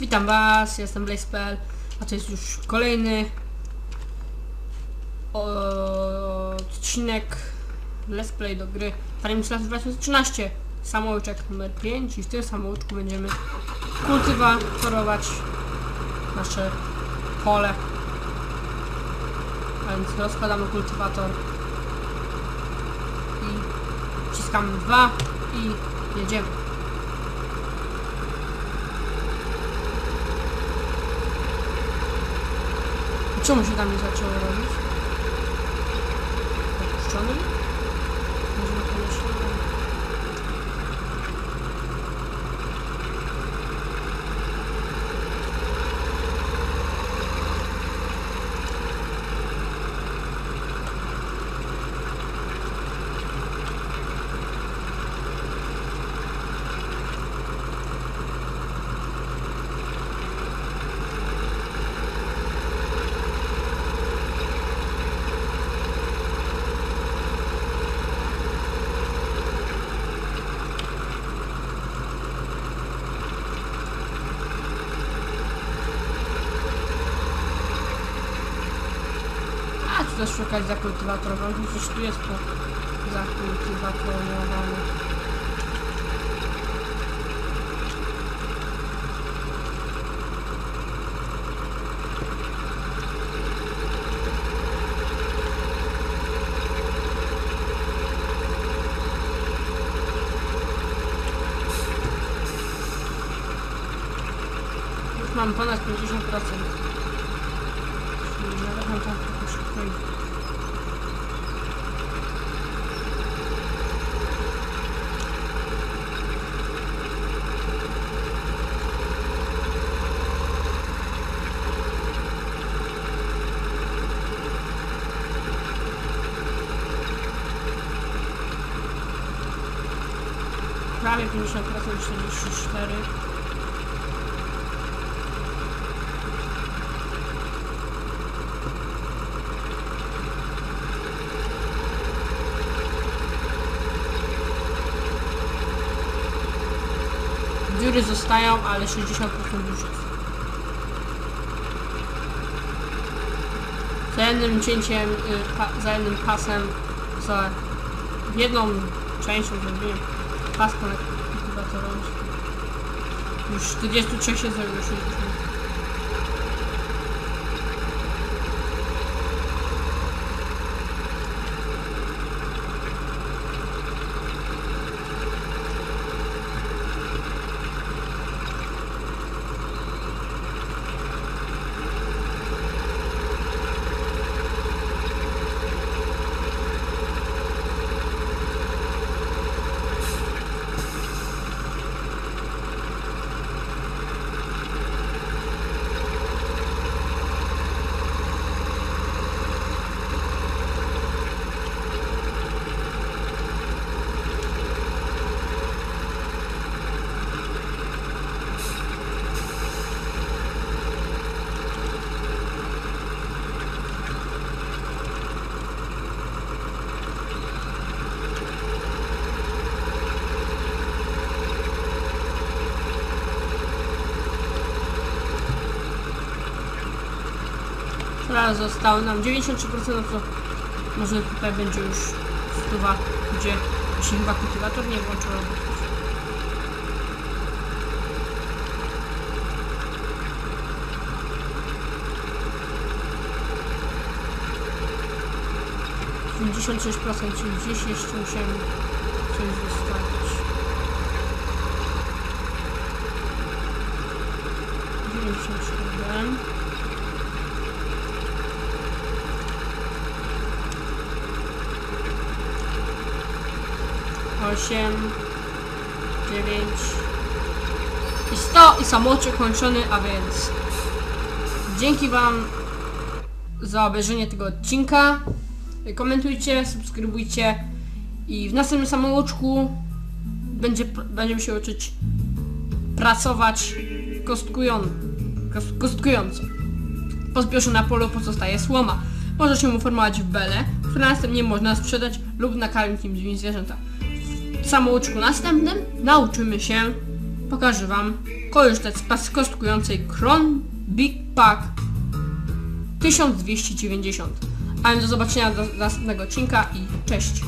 Witam Was, jestem Blaze.pl, a to jest już kolejny odcinek Let's Play do gry Farming Simulator 2013 Samouczek numer 5 i w tym samouczku będziemy kultywatorować nasze pole. A więc rozkładamy kultywator i wciskamy dwa i jedziemy. Czemu się tam nie zaczęło robić? Opuszczony? Może niekoniecznie. Też szukać za kultywatorem, przecież tu jest to zakultywatorowane. Już mam ponad 50%. Mam tam szybko iść. Prawie 50%, 44. Dziury zostają, ale 60% już jest. Za jednym cięciem, y, pa, za jednym pasem, za jedną częścią zrobiłem na kultywatorem. Już 43 się zrobiło 60. Teraz zostało nam 93%, no to może tutaj będzie już stuwa, gdzie się chyba kultywator nie włączył. Pięćdziesiąt sześć procent, czyli gdzieś jeszcze musiałem coś zostawić. Dziewięćdziesiąt siedem. Osiem, dziewięć i 100 i samoczek kończony, a więc dzięki Wam za obejrzenie tego odcinka. Komentujcie, subskrybujcie i w następnym samouczku będzie, będziemy się uczyć pracować kostkują, kos- kostkująco. Po zbiorze na polu pozostaje słoma. Może się uformować w bele, które następnie można sprzedać lub nakarmić nim zwierzęta. W samouczku następnym nauczymy się, pokażę Wam korzystać z pas kostkującej Kron Big Pack 1290. A więc do zobaczenia do następnego odcinka i cześć!